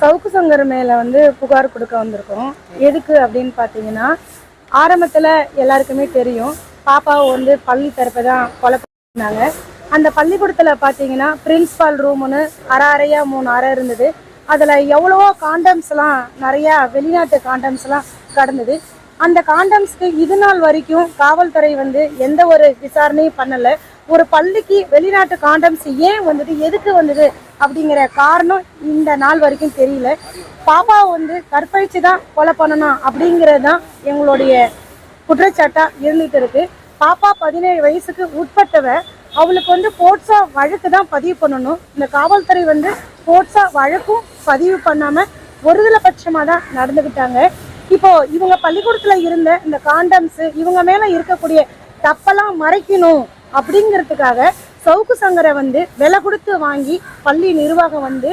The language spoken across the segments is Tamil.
சவுக்கு சங்கர் மேல வந்து புகார் கொடுக்க வந்திருக்கோம். எதுக்கு அப்படின்னு பார்த்தீங்கன்னா ஆரம்பத்தில் எல்லாருக்குமே தெரியும். பாப்பாவை வந்து பள்ளி தரப்பை தான் கொலை பண்ணாங்க. அந்த பள்ளிக்கூடத்தில் பார்த்தீங்கன்னா பிரின்ஸ்பால் ரூம்னு அரை அறையாக மூணு அறை இருந்தது. அதில் எவ்வளவோ காண்டம்ஸ்லாம் நிறையா வெளிநாட்டு காண்டம்ஸ்லாம் கடந்தது. அந்த காண்டம்ஸ்க்கு இது நாள் வரைக்கும் காவல்துறை வந்து எந்த ஒரு விசாரணையும் பண்ணலை. ஒரு பள்ளிக்கு வெளிநாட்டு காண்டம்ஸ் ஏன் வந்தது எதுக்கு வந்தது அப்படிங்கிற காரணம் இந்த நாள் வரைக்கும் தெரியல. பாப்பா வந்து கற்பழிச்சு தான் கொலை பண்ணணும் அப்படிங்கிறது தான் எங்களுடைய குற்றச்சாட்டா இருந்துட்டு இருக்கு. பாப்பா பதினேழு வயசுக்கு உட்பட்டவ அவளுக்கு வந்து போட்ஸா வழக்கு தான் பதிவு பண்ணணும். இந்த காவல்துறை வந்து போட்ஸா வழக்கும் பதிவு பண்ணாம ஒருதலை பட்சமா தான் நடந்துக்கிட்டாங்க இப்போ இவங்க பள்ளிக்கூடத்துல இருந்த இந்த காண்டம்ஸ் இவங்க மேல இருக்கக்கூடிய தப்பெல்லாம் மறைக்கணும். அப்படிங்கிறதுக்காக சவுக்கு சங்கரை வந்து விலை கொடுத்து வாங்கி பள்ளி நிர்வாகம் வந்து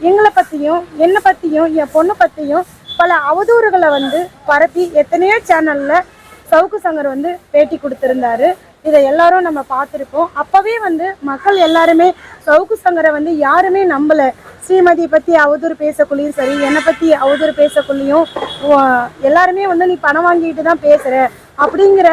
எங்களை பற்றியும் என்னை பற்றியும் என் பொண்ணை பற்றியும் பல அவதூறுகளை வந்து பரப்பி எத்தனையோ சேனலில் சவுக்கு சங்கர் வந்து பேட்டி கொடுத்துருந்தாரு. இதை எல்லாரும் நம்ம பார்த்துருக்கோம் அப்போவே வந்து மக்கள் எல்லாருமே சவுக்கு சங்கரை வந்து யாருமே நம்பலை. ஸ்ரீமதியை பற்றி அவதூறு பேசக்குள்ளேயும் சரி என்னை பற்றி அவதூறு பேசக்குள்ளேயும் எல்லாருமே வந்து நீ பணம் வாங்கிட்டு தான் பேசுகிற அப்படிங்கிற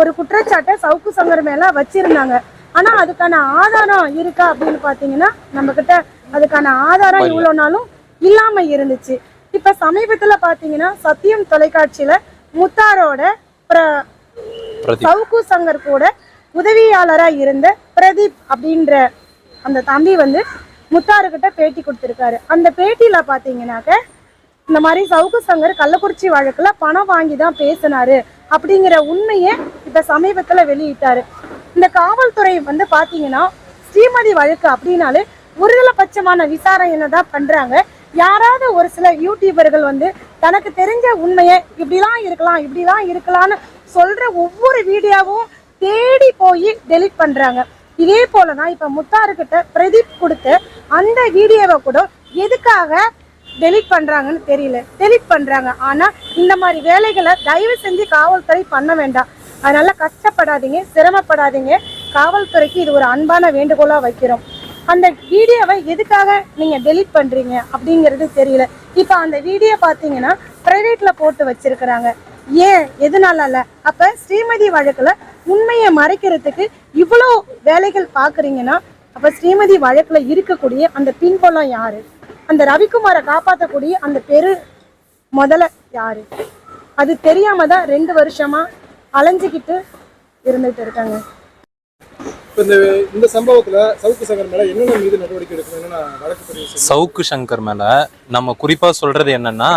ஒரு குற்றச்சாட்டை சவுக்கு சங்கர் மேல வச்சிருந்தாங்க. ஆனா அதுக்கான ஆதாரம் இருக்கா அப்படின்னு பாத்தீங்கன்னா நம்ம கிட்ட அதுக்கான ஆதாரம் இவ்வளவு நாளும் இல்லாம இருந்துச்சு. இப்ப சமீபத்துல பாத்தீங்கன்னா சத்தியம் தொலைக்காட்சியில முத்தாரோட சவுக்கு சங்கர் கூட உதவியாளரா இருந்த பிரதீப் அப்படின்ற அந்த தம்பி வந்து முத்தாருக்கிட்ட பேட்டி கொடுத்திருக்காரு. அந்த பேட்டியில பாத்தீங்கன்னாக்க இந்த மாதிரி சவுக்கு சங்கர் கள்ளக்குறிச்சி வழக்குல பணம் வாங்கி தான் பேசினாரு அப்படிங்கிற உண்மையை இப்போ சமீபத்தில் வெளியிட்டார். இந்த காவல்துறை வந்து பார்த்தீங்கன்னா ஸ்ரீமதி வழக்கு அப்படின்னாலே ஒருதலைபட்சமான விசாரணை தான் பண்ணுறாங்க யாராவது ஒரு சில யூடியூபர்கள் வந்து தனக்கு தெரிஞ்ச உண்மையை இப்படிலாம் இருக்கலாம் இப்படிலாம் இருக்கலாம்னு சொல்கிற ஒவ்வொரு வீடியோவும் தேடி போய் டெலிட் பண்ணுறாங்க இதே போல தான் இப்போ முத்தாருக்கிட்ட பிரதீப் கொடுத்து அந்த வீடியோவை கூட எதுக்காக டெலிட் பண்ணுறாங்கன்னு தெரியல. டெலிட் பண்ணுறாங்க ஆனால் இந்த மாதிரி வேலைகளை தயவு செஞ்சு காவல்துறை பண்ண வேண்டாம். அதனால கஷ்டப்படாதீங்க சிரமப்படாதீங்க. காவல்துறைக்கு இது ஒரு அன்பான வேண்டுகோளா வைக்கிறோம். அந்த வீடியோவை எதுக்காக நீங்க டெலீட் பண்றீங்க அப்படிங்கிறது தெரியல. இப்போ அந்த வீடியோ பாத்தீங்கன்னா பிரைவேட்ல போட்டு வச்சிருக்கிறாங்க. ஏன்? எதனால இல்ல அப்ப ஸ்ரீமதி வழக்குல உண்மையை மறைக்கிறதுக்கு இவ்வளோ வேலைகள் பாக்குறீங்கன்னா அப்ப ஸ்ரீமதி வழக்குல இருக்கக்கூடிய அந்த பின்புலம் யாரு? அந்த ரவிக்குமாரை காப்பாற்றக்கூடிய அந்த பெரு முதல்ல யாரு? அது தெரியாம தான் ரெண்டு வருஷமா அலைஞ்சுக்கிட்டு இருந்துட்டு இருக்காங்க. இப்ப இந்த இந்த சம்பவத்துல சவுக்கு சங்கர் மேல என்னென்ன மீது நடவடிக்கை எடுக்கணும் என்னென்ன வழக்கு பதிவு செய்யணும்? சவுக்கு சங்கர் மேல நம்ம குறிப்பா சொல்றது என்னன்னா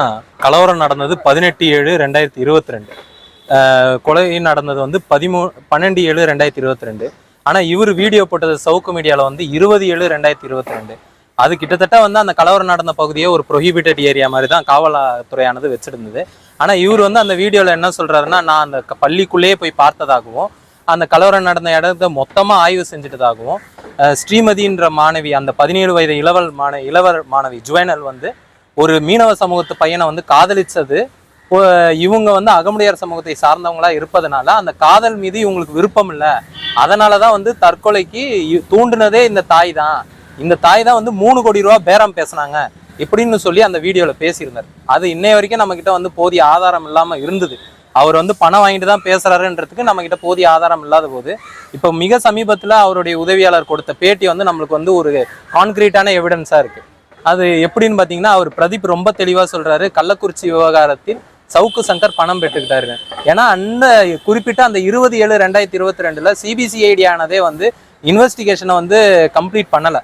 கலவரம் நடந்தது பதினெட்டு ஏழு ரெண்டாயிரத்தி இருபத்தி ரெண்டு கொலை நடந்தது வந்து பதிமூ பன்னெண்டு ஏழு ரெண்டாயிரத்தி இருபத்தி ரெண்டு ஆனா இவர் வீடியோ போட்டது சவுக்கு மீடியால வந்து இருபது ஏழு ரெண்டாயிரத்தி இருபத்தி ரெண்டு அது கிட்டத்தட்ட வந்து அந்த கலவரம் நடந்த பகுதியே ஒரு ப்ரொஹிபிட்டட் ஏரியா மாதிரி தான் காவல்துறையானது வச்சிருந்தது. ஆனால் இவர் வந்து அந்த வீடியோவில் என்ன சொல்கிறாருன்னா நான் அந்த பள்ளிக்குள்ளேயே போய் பார்த்ததாகவும் அந்த கலவரம் நடந்த இடத்த மொத்தமாக ஆய்வு செஞ்சுட்டதாகவும் ஸ்ரீமதின்ற மாணவி அந்த பதினேழு வயது இளவல் மாண இளவர் மாணவி ஜுவைனல் வந்து ஒரு மீனவ சமூகத்து பையனை வந்து காதலிச்சது. இவங்க வந்து அகமுடையார் சமூகத்தை சார்ந்தவங்களா இருப்பதனால அந்த காதல் மீது இவங்களுக்கு விருப்பம் இல்லை. அதனால தான் வந்து தற்கொலைக்கு இ- தூண்டுனதே இந்த தாய் தான். இந்த தாய் தான் வந்து மூணு கோடி ரூபா பேரம் பேசுனாங்க. இப்படின்னு சொல்லி அந்த வீடியோவில் பேசியிருந்தார். அது இன்னைய வரைக்கும் நம்மக்கிட்ட வந்து போதிய ஆதாரம் இல்லாமல் இருந்தது. அவர் வந்து பணம் வாங்கிட்டு தான் பேசுறாருன்றதுக்கு நம்மக்கிட்ட போதிய ஆதாரம் இல்லாத போது இப்போ மிக சமீபத்தில் அவருடைய உதவியாளர் கொடுத்த பேட்டி வந்து நம்மளுக்கு வந்து ஒரு கான்கிரீட்டான எவிடன்ஸாக இருக்குது அது எப்படின்னு பார்த்தீங்கன்னா அவர் பிரதீப் ரொம்ப தெளிவாக சொல்கிறாரு கள்ளக்குறிச்சி விவகாரத்தில் சவுக்கு சங்கர் பணம் பெற்றுக்கிட்டாரு ஏன்னா அந்த குறிப்பிட்ட அந்த இருபது ஏழு ரெண்டாயிரத்தி இருபத்தி ரெண்டுல சிபிசிஐடி ஆனதே வந்து இன்வெஸ்டிகேஷனை வந்து கம்ப்ளீட் பண்ணலை.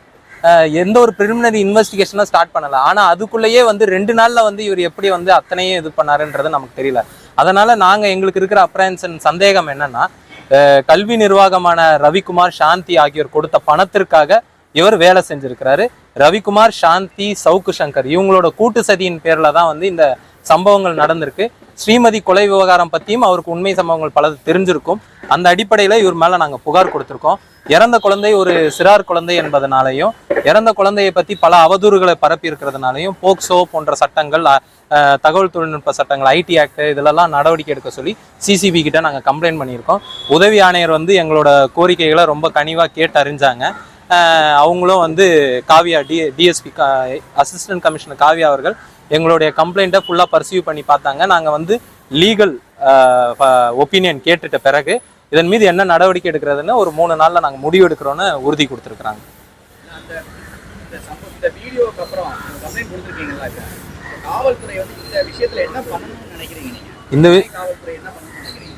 எந்த ஒரு ப்ரிலிமினரி இன்வெஸ்டிகேஷனும் ஸ்டார்ட் பண்ணல. ஆனா அதுக்குள்ளேயே வந்து ரெண்டு நாள்ல வந்து இவர் எப்படி வந்து அத்தனையும் இது பண்ணாருன்றது நமக்கு தெரியல. அதனால நாங்க எங்களுக்கு இருக்கிற அப்ரஹென்ஷன் சந்தேகம் என்னன்னா கல்வி நிர்வாகமான ரவிக்குமார் சாந்தி ஆகியோர் கொடுத்த பணத்திற்காக இவர் வேலை செஞ்சிருக்கிறாரு. ரவிக்குமார் சாந்தி சவுக்கு சங்கர் இவங்களோட கூட்டு சதியின் பேர்ல தான் வந்து இந்த சம்பவங்கள் நடந்திருக்கு. ஸ்ரீமதி கொலை விவகாரம் பற்றியும் அவருக்கு உண்மை சம்பவங்கள் பலது தெரிஞ்சிருக்கும். அந்த அடிப்படையில் இவர் மேலே நாங்கள் புகார் கொடுத்துருக்கோம். இறந்த குழந்தை ஒரு சிறார் குழந்தை என்பதனாலையும் இறந்த குழந்தையை பற்றி பல அவதூறுகளை பரப்பி இருக்கிறதுனாலையும் போக்சோ போன்ற சட்டங்கள் தகவல் தொழில்நுட்ப சட்டங்கள் ஐடி ஆக்ட் இதிலெல்லாம் நடவடிக்கை எடுக்க சொல்லி சிசிபி கிட்ட நாங்கள் கம்ப்ளைண்ட் பண்ணியிருக்கோம். உதவி ஆணையர் வந்து எங்களோட கோரிக்கைகளை ரொம்ப கனிவாக கேட்டு அறிஞ்சாங்க. அவங்களும் வந்து Kavya D DSP assistant commissioner Kavya அவர்கள் எங்களுடைய கம்ப்ளைண்ட்டை ஃபுல்லாக பர்சீவ் பண்ணி பார்த்தாங்க. நாங்கள் வந்து லீகல் ஒப்பீனியன் கேட்டுட்ட பிறகு இதன் மீது என்ன நடவடிக்கை எடுக்கிறதுன்னு ஒரு மூணு நாளில் நாங்கள் முடிவு எடுக்கிறோன்னு உறுதி கொடுத்துருக்குறாங்க. இந்த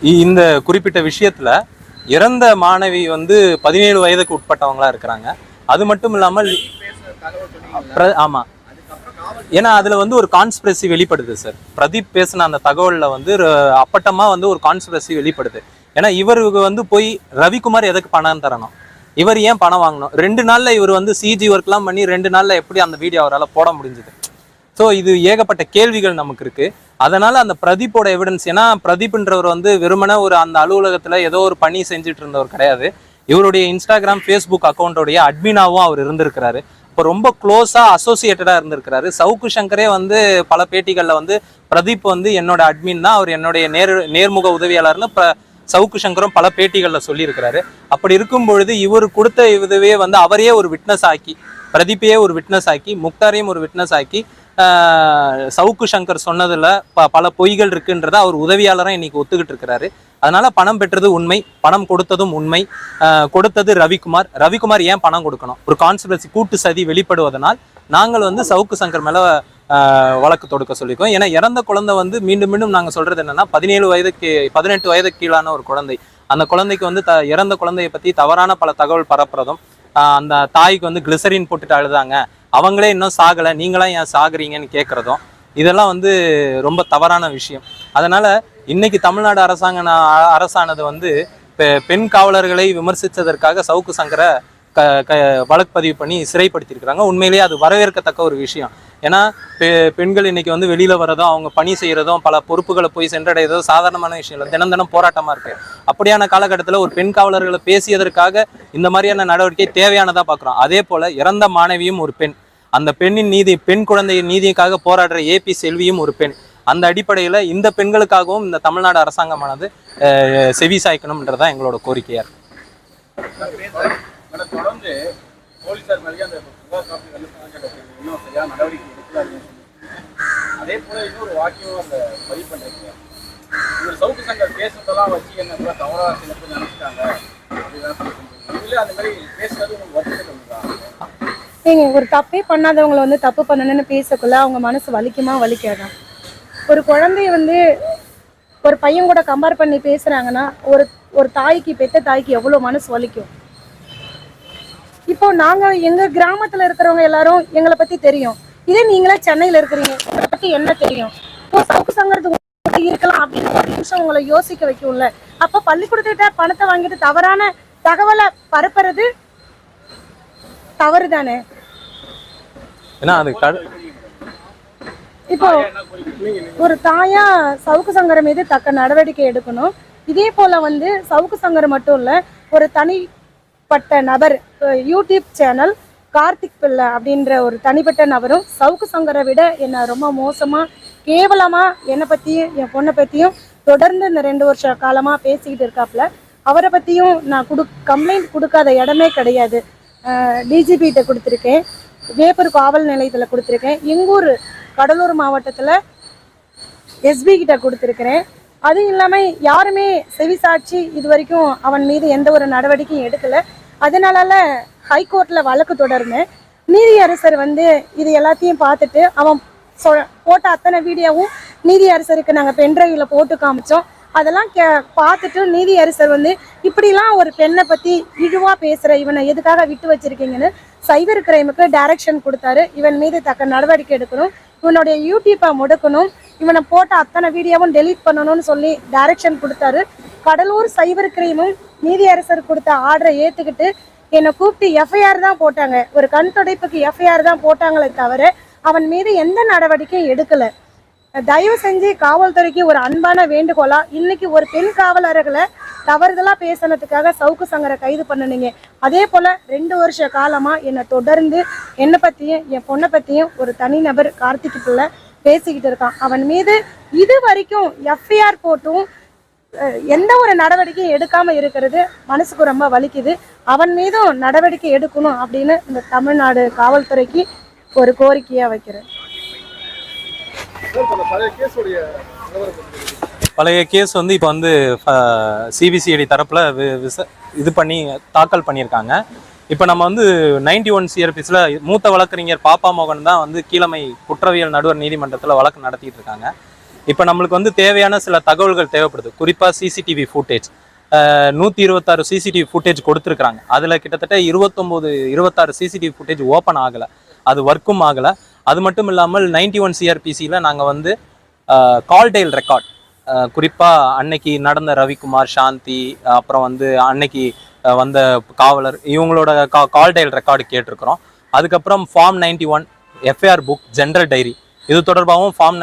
இந்த குறிப்பிட்ட விஷயத்துல இறந்த மாணவி வந்து பதினேழு வயதுக்கு உட்பட்டவங்களா இருக்கிறாங்க. அது மட்டும் இல்லாமல் பேசுற தகவல் சொன்னீங்களா பிர- ஆமா. அதுக்கப்புறம் காவல் ஏன்னா அதில் வந்து ஒரு கான்ஸ்பிரசி வெளிப்படுது சார் பிரதீப் பேசின அந்த தகவலில் வந்து அப்பட்டமாக வந்து ஒரு கான்ஸ்பிரசி வெளிப்படுது. ஏன்னா இவருக்கு வந்து போய் ரவிக்குமார் எதுக்கு பணம் தரணும்? இவர் ஏன் பணம் வாங்கணும்? ரெண்டு நாளில் இவர் வந்து சிஜி ஒர்க்லாம் பண்ணி ரெண்டு நாளில் எப்படி அந்த வீடியோ அவரால் போட முடிஞ்சது? ஸோ இது ஏகப்பட்ட கேள்விகள் நமக்கு இருக்குது அதனால் அந்த பிரதீப்போட எவிடன்ஸ் ஏன்னா பிரதீப்ன்றவர் வந்து வெறுமனே ஒரு அந்த அலுவலகத்தில் ஏதோ ஒரு பணி செஞ்சுட்டு இருந்தவர் கிடையாது. இவருடைய இன்ஸ்டாகிராம் ஃபேஸ்புக் அக்கௌண்ட்டோடைய அட்மினாவும் அவர் இருந்திருக்கிறாரு. இப்போ ரொம்ப க்ளோஸாக அசோசியேட்டடாக இருந்திருக்கிறாரு. சவுக்கு சங்கரே வந்து பல பேட்டிகளில் வந்து பிரதீப் வந்து என்னோட அட்மின் தான். அவர் என்னுடைய நேர் நேர்முக உதவியாளர்னு ப சவுக்கு சங்கரும் பல பேட்டிகளில் சொல்லியிருக்கிறாரு. அப்படி இருக்கும் பொழுது இவர் கொடுத்த இதுவே வந்து அவரையே ஒரு விட்னஸ் ஆக்கி பிரதீப்பையே ஒரு விட்னஸ் ஆக்கி முக்தாரையும் ஒரு விட்னஸ் ஆக்கி சவுக்கு சங்கர் சொன்னதில் ப பல பொய்கள் இருக்குன்றத அவர் உதவியாளராக இன்னைக்கு ஒத்துக்கிட்டு இருக்கிறாரு. அதனால பணம் பெற்றது உண்மை பணம் கொடுத்ததும் உண்மை. கொடுத்தது ரவிக்குமார். ரவிக்குமார் ஏன் பணம் கொடுக்கணும்? ஒரு கான்ஸ்பிரசி கூட்டு சதி வெளிப்படுவதனால் நாங்கள் வந்து சவுக்கு சங்கர் மேலே வழக்கு தொடுக்க சொல்லியிருக்கோம். ஏன்னா இறந்த குழந்தை வந்து மீண்டும் மீண்டும் நாங்கள் சொல்கிறது என்னென்னா பதினேழு வயதுக்கு பதினெட்டு வயதுக்கு கீழான ஒரு குழந்தை. அந்த குழந்தைக்கு வந்து த இறந்த குழந்தையை பற்றி தவறான பல தகவல் பரப்புறதும் அந்த தாய்க்கு வந்து கிளிசரின் போட்டுட்டு அழுதாங்க. அவங்களே இன்னும் சாகலை. நீங்களாம் ஏன் சாகுறீங்கன்னு கேட்குறதும் இதெல்லாம் வந்து ரொம்ப தவறான விஷயம். அதனால் இன்னைக்கு தமிழ்நாடு அரசாங்க அரசானது வந்து பெண் காவலர்களை விமர்சித்ததற்காக சவுக்கு சங்கரை க க வழக்கு பதிவு பண்ணி சிறைப்படுத்தியிருக்கிறாங்க. உண்மையிலேயே அது வரவேற்கத்தக்க ஒரு விஷயம். ஏன்னா பெ பெண்கள் இன்றைக்கி வந்து வெளியில் வரதும் அவங்க பணி செய்கிறதும் பல பொறுப்புகளை போய் சென்றடைகிறதும் சாதாரணமான விஷயம் இல்லை தினம் தினம் போராட்டமாக இருக்குது அப்படியான காலகட்டத்தில் ஒரு பெண் காவலர்களை பேசியதற்காக இந்த மாதிரியான நடவடிக்கை தேவையானதாக பார்க்குறோம் அதே போல் இறந்த மாணவியும் ஒரு பெண். அந்த பெண்ணின் நீதி பெண் குழந்தையின் நீதிக்காக போராடுற ஏபி செல்வியும் ஒரு பெண். அந்த அடிப்படையில் இந்த பெண்களுக்காகவும் இந்த தமிழ்நாடு அரசாங்கமானது செவி சாய்க்கணும்ன்றதான் எங்களோட கோரிக்கையாக இருக்கு. அதே போல இன்னொரு வாக்கியம் அந்த பதிவு பண்றீங்க இவர் சவுக்கு சங்கர் பேசுறதெல்லாம் வச்சு என்ன சில பேர் நினைச்சிட்டாங்க இதுல அந்த மாதிரி பேசுறது உங்களுக்கு நீங்கள் ஒரு தப்பே பண்ணாதவங்களை வந்து தப்பு பண்ணணும்னு பேசக்குள்ள அவங்க மனசு வலிக்குமா? வலிக்காதா? ஒரு குழந்தைய வந்து ஒரு பையன் கூட கம்பேர் பண்ணி பேசுறாங்கன்னா ஒரு ஒரு தாய்க்கு பெத்த தாய்க்கு எவ்வளவு மனசு வலிக்கும்? இப்போ நாங்க எங்க கிராமத்துல இருக்கிறவங்க எல்லாரும் எங்களை பத்தி தெரியும். இதே நீங்களே சென்னையில இருக்கிறீங்க. உங்களை பத்தி என்ன தெரியும்? இப்போ சவுக்கு சங்கிறது இருக்கலாம் அப்படின்னு ஒரு நிமிஷம் உங்களை யோசிக்க வைக்கும்ல. அப்ப பள்ளிக்கூடத்துக்கிட்ட பணத்தை வாங்கிட்டு தவறான தகவலை பரப்புறது தவறு தானே ஏன்னா அது இப்போ ஒரு தாயா சவுக்கு சங்கரம் மீது தக்க நடவடிக்கை எடுக்கணும். இதே போல வந்து சவுக்கு சங்கரம் மட்டும் இல்ல ஒரு தனிப்பட்ட நபர் யூடியூப் சேனல் கார்த்திக் பிள்ளை அப்படின்ற ஒரு தனிப்பட்ட நபரும் சவுக்கு சங்கரை விட என்ன ரொம்ப மோசமா கேவலமா என்னை பத்தியும் என் பொண்ணை பத்தியும் தொடர்ந்து இந்த ரெண்டு வருஷ காலமா பேசிக்கிட்டு இருக்காப்புல அவரை பத்தியும் நான் குடு கம்ப்ளைண்ட் கொடுக்காத இடமே கிடையாது. டிஜிபிகிட்ட கொடுத்துருக்கேன். வேப்பூர் காவல் நிலையத்தில் கொடுத்துருக்கேன். எங்கூர் கடலூர் மாவட்டத்தில் எஸ்பி கிட்ட கொடுத்துருக்கிறேன். அதுவும் இல்லாமல் யாருமே செவிசாட்சி இது வரைக்கும் அவன் மீது எந்த ஒரு நடவடிக்கையும் எடுக்கலை. அதனால ஹைகோர்ட்டில் வழக்கு தொடர்ந்தேன் நீதியரசர் வந்து இது எல்லாத்தையும் பார்த்துட்டு அவன் சொ போட்ட அத்தனை வீடியோவும் நீதியரசருக்கு நாங்கள் பென்ட்ரைவில் போட்டு காமிச்சோம். அதெல்லாம் கே பார்த்துட்டு நீதியரசர் வந்து இப்படிலாம் ஒரு பெண்ணை பற்றி இழிவாக பேசுகிற இவனை எதுக்காக விட்டு வச்சிருக்கீங்கன்னு சைபர் கிரைமுக்கு டைரக்ஷன் கொடுத்தாரு. இவன் மீது தக்க நடவடிக்கை எடுக்கணும். இவனுடைய யூடியூப்பை முடக்கணும். இவனை போட்ட அத்தனை வீடியோவும் டெலீட் பண்ணணும்னு சொல்லி டைரக்ஷன் கொடுத்தாரு. கடலூர் சைபர் கிரைமும் நீதியரசர் கொடுத்த ஆர்டரை ஏற்றுக்கிட்டு என்னை கூப்பிட்டு எஃப்ஐஆர் தான் போட்டாங்க. ஒரு கண் துடைப்புக்கு எஃப்ஐஆர் தான் போட்டாங்களே தவிர அவன் மீது எந்த நடவடிக்கையும் எடுக்கலை. தயவு செஞ்சு காவல்துறைக்கு ஒரு அன்பான வேண்டுகோளா இன்னைக்கு ஒரு பெண் காவலர்களை தவறுதலாக பேசினதுக்காக சவுக்கு சங்கரை கைது பண்ணணுங்க அதே போல் ரெண்டு வருஷ காலமாக என்னை தொடர்ந்து என்னை பற்றியும் என் பொண்ணை பற்றியும் ஒரு தனிநபர் கார்த்திக் பிள்ளை பேசிக்கிட்டு இருக்கான். அவன் மீது இது வரைக்கும் எஃப்ஐஆர் போட்டும் எந்த ஒரு நடவடிக்கையும் எடுக்காமல் இருக்கிறது மனசுக்கு ரொம்ப வலிக்குது. அவன் மீதும் நடவடிக்கை எடுக்கணும் அப்படின்னு இந்த தமிழ்நாடு காவல்துறைக்கு ஒரு கோரிக்கையாக வைக்கிறேன். பழைய கேஸ் வந்து இப்போ வந்து சிபிசிஐடி தரப்பில் வி- விச இது பண்ணி தாக்கல் பண்ணியிருக்காங்க. இப்போ நம்ம வந்து நைன்டி ஒன் சிஆர்பிஸில் மூத்த வழக்கறிஞர் பாப்பா மோகன் தான் வந்து கீழமை குற்றவியல் நடுவர் நீதிமன்றத்தில் வழக்கு நடத்திட்டு இருக்காங்க. இப்போ நம்மளுக்கு வந்து தேவையான சில தகவல்கள் தேவைப்படுது. குறிப்பாக சிசிடிவி ஃபுட்டேஜ் நூற்றி இருபத்தாறு சிசிடிவி ஃபுட்டேஜ் கொடுத்துருக்குறாங்க. அதில் கிட்டத்தட்ட இருபத்தொம்போது இருபத்தாறு சிசிடிவி ஃபுட்டேஜ் ஓப்பன் ஆகலை. அது ஒர்க்கும் ஆகலை. அது மட்டும் இல்லாமல் நைன்டி ஒன் சிஆர்பிசியில் நாங்கள் வந்து கால்டெயில் ரெக்கார்ட் குறிப்பாக அன்னைக்கு நடந்த ரவிக்குமார் சாந்தி அப்புறம் வந்து அன்னைக்கு வந்த காவலர் இவங்களோட கா கால்டெயில் ரெக்கார்டு கேட்டிருக்கிறோம். அதுக்கப்புறம் form ninety one FIR book general diary இது தொடர்பாகவும் ஃபார்ம்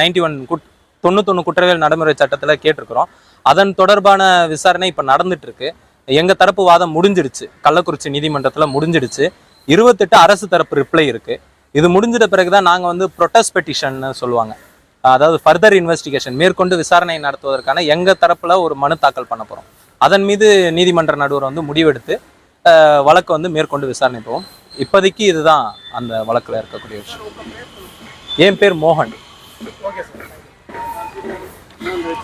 நைன்டி ஒன் குட் தொண்ணூத்தொன்று குற்றவியல் நடைமுறை சட்டத்தில் கேட்டிருக்கிறோம். அதன் தொடர்பான விசாரணை இப்போ நடந்துட்டு இருக்கு எங்கள் தரப்பு வாதம் முடிஞ்சிடுச்சு. கள்ளக்குறிச்சி நீதிமன்றத்தில் முடிஞ்சிடுச்சு. இருபத்தெட்டு அரசு தரப்பு ரிப்ளை இருக்குது இது முடிஞ்சிட்ட பிறகு தான் நாங்கள் வந்து ப்ரொட்டஸ்ட் பெட்டிஷன்னு சொல்லுவாங்க. அதாவது ஃபர்தர் இன்வெஸ்டிகேஷன் மேற்கொண்டு விசாரணை நடத்துவதற்கான எங்க தரப்புல ஒரு மனு தாக்கல் பண்ண போறோம். அதன் மீது நீதிமன்ற நடுவர் வந்து முடிவெடுத்து அஹ், வந்து மேற்கொண்டு விசாரணை போவோம். இப்போதைக்கு இதுதான் அந்த வழக்குல இருக்கக்கூடிய விஷயம். என் பேர் மோகன்.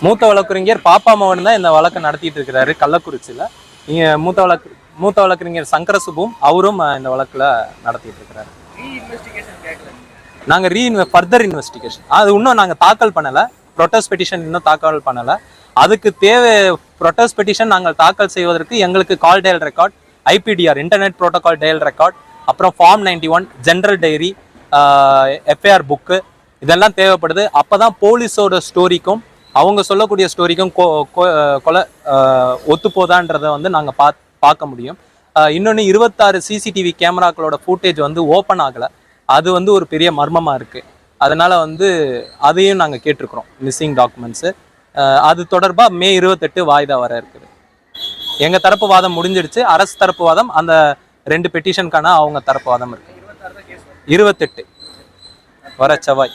மூத்த வழக்கறிஞர் பாப்பா மோகன் தான் இந்த வழக்கை நடத்திட்டு இருக்கிறாரு கள்ளக்குறிச்சியில. இங்க மூத்த வழக்கு மூத்த வழக்கறிஞர் சங்கரசுபும் அவரும் இந்த வழக்குல நடத்திட்டு இருக்கிறாரு. நாங்க ரீ ஃபர்தர் இன்வெஸ்டிகேஷன் அது இன்னும் நாங்க தாக்கல் பண்ணல. ப்ரொட்டஸ்ட் பெட்டிஷன் இன்னும் தாக்கல் பண்ணல. அதுக்கு தேவை ப்ரொட்டஸ்ட் பெட்டிஷன் நாங்கள் தாக்கல் செய்வதற்கு எங்களுக்கு call dial record IPDR internet protocol dial record அப்புறம் form ninety one general diary FIR book இதெல்லாம் தேவைப்படுது. அப்போ தான் போலீஸோட ஸ்டோரிக்கும் அவங்க சொல்லக்கூடிய ஸ்டோரிக்கும் கொலை ஒத்துப்போதான்றதை வந்து நாங்கள் பா பார்க்க முடியும். இன்னொன்று இருபத்தாறு சிசிடிவி கேமராக்களோட ஃபுட்டேஜ் வந்து ஓப்பன் ஆகலை. அது வந்து ஒரு பெரிய மர்மமாக இருக்குது அதனால வந்து அதையும் நாங்கள் கேட்டிருக்கிறோம் மிஸ்ஸிங் டாக்குமெண்ட்ஸு அது தொடர்பாக மே இருபத்தெட்டு வாய்தா வர இருக்குது. எங்கள் தரப்பு வாதம் முடிஞ்சிடுச்சு. அரசு தரப்பு வாதம் அந்த ரெண்டு பெட்டிஷனுக்கான அவங்க தரப்பு வாதம் இருக்கு. இருபத்தெட்டு வர செவ்வாய்.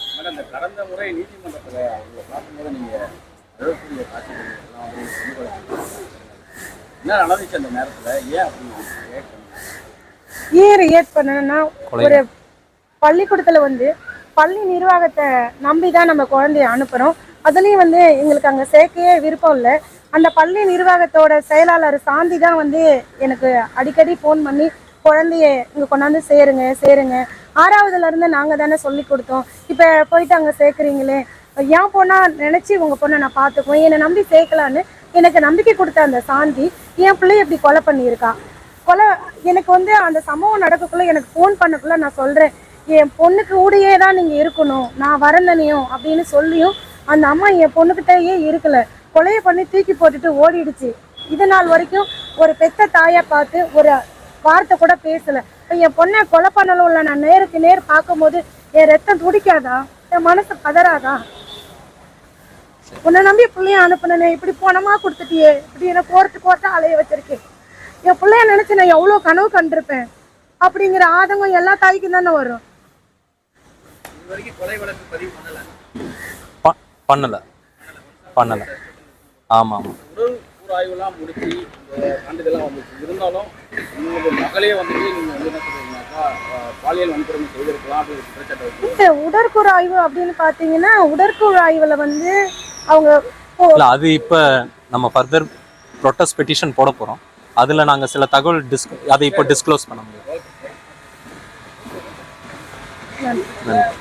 நீதிமன்றத்தில் என்ன நடந்துச்சு அந்த நேரத்தில்? ஏன்? ஏன் ரியாக்ட் பண்ணணும்னா. ஒரு பள்ளிக்கூடத்துல வந்து பள்ளி நிர்வாகத்தை நம்பி தான் நம்ம குழந்தைய அனுப்புறோம். அதுலயும் வந்து எங்களுக்கு அங்க சேர்க்கையே விருப்பம் இல்லை. அந்த பள்ளி நிர்வாகத்தோட செயலாளர் சாந்தி தான் வந்து எனக்கு அடிக்கடி ஃபோன் பண்ணி குழந்தைய இங்க கொண்டாந்து சேருங்க சேருங்க. ஆறாவதுல இருந்து நாங்க தானே சொல்லி கொடுத்தோம். இப்ப போயிட்டு அங்க சேர்க்குறீங்களே. என் பொண்ணா நினைச்சு உங்க பொண்ணை நான் பார்த்துக்குவேன்? என்னை நம்பி சேர்க்கலான்னு எனக்கு நம்பிக்கை கொடுத்த அந்த சாந்தி என் பிள்ளைய இப்படி கொலை பண்ணியிருக்கா. கொலை எனக்கு வந்து அந்த சம்பவம் நடக்கக்குள்ள எனக்கு ஃபோன் பண்ணக்குள்ள நான் சொல்கிறேன் என் பொண்ணுக்கு கூடயே தான் நீங்கள் இருக்கணும் நான் வரந்தனையும் அப்படின்னு சொல்லியும் அந்த அம்மா என் பொண்ணுக்கிட்டேயே இருக்கலை. கொலையை பண்ணி தூக்கி போட்டுட்டு ஓடிடுச்சு. இது நாள் வரைக்கும் ஒரு பெத்த தாயை பார்த்து ஒரு வார்த்தை கூட பேசலை. இப்போ என் பொண்ணை கொலை பண்ணலும் இல்லை நான் நேருக்கு நேர் பார்க்கும்போது என் ரத்தம் துடிக்காதா? என் மனசு பதறாதா? உன்னை நம்பி பிள்ளைய அனுப்புனே இப்படி பணமா கொடுத்துட்டியே இப்படி என்ன கோர்த்து கோர்த்து அலைய வச்சிருக்கேன் என் பிள்ளைய நினைச்சு நான் எவ்வளவு கனவு கண்டிருப்பேன்? அப்படிங்கிற ஆதங்கம் எல்லா தாய்க்கும் தானே வரும். பண்ணல. பண்ணல. பண்ணல. ஆமா ஆமா. உடல் கூறாய்வுலாம் முடிச்சு சான்றிதழ்லாம் வந்துச்சு. இருந்தாலும் உங்களுடைய மகளே வந்துட்டு நீங்கள் வந்து என்ன சொல்றீங்கன்னாக்கா அஹ், பாலியல் வன்கொடுமை செய்திருக்கலாம் அப்படின்னு உடற்கூறாய்வு அப்படின்னு பாத்தீங்கன்னா உடற்கூறாய்வுல வந்து அவங்க இல்ல அது இப்ப நம்ம ஃபர்தர் ப்ரொட்டஸ்ட் பெட்டிஷன் போட போறோம். அதுல நாங்க சில தகவல் டிஸ்க் அதை இப்போ டிஸ்க்ளோஸ் பண்ண முடியும். நன்றி.